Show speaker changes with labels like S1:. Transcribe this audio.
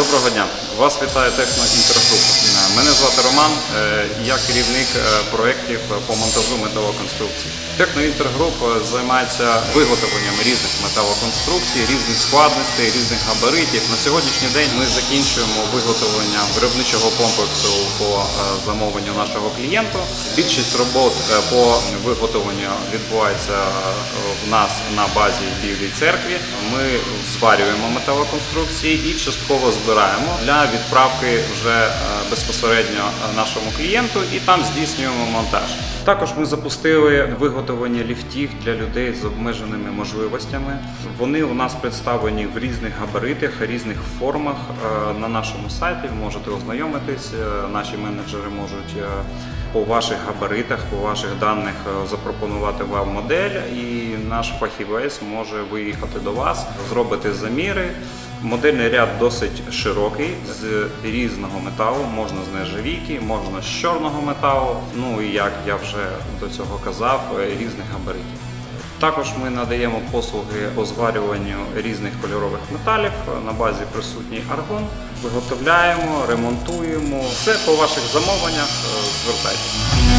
S1: Доброго дня! Вас вітає техно техноінтергрупа. Звати Роман, е, я керівник е, проєктів по монтажу металоконструкцій. Техноінтергруп е, займається виготовленням різних металоконструкцій, різних складностей, різних габаритів. На сьогоднішній день ми закінчуємо виготовлення виробничого комплексу по замовленню нашого клієнту. Більшість робот по виготовленню відбувається в нас на базі Білій церкві. Ми зварюємо металоконструкції і частково збираємо для відправки вже е, безпосередньо нашому клієнту, і там здійснюємо монтаж. Також ми запустили виготовлення ліфтів для людей з обмеженими можливостями. Вони у нас представлені в різних габаритах, різних формах е, на нашому сайті. Ви можете ознайомитись. Е, Наші менеджери можуть е, по ваших габаритах, по ваших даних запропонувати вам модель, і наш фахівець може виїхати до вас, зробити заміри. Модельний ряд досить широкий з різного металу, можна з нержавійки, можна з чорного металу. Ну і як я вже до цього казав, е, різних габаритів. Також ми надаємо послуги по зварюванню різних кольорових металів на базі присутній аргон. Виготовляємо, ремонтуємо. Все по ваших замовленнях. е, Звертайтеся.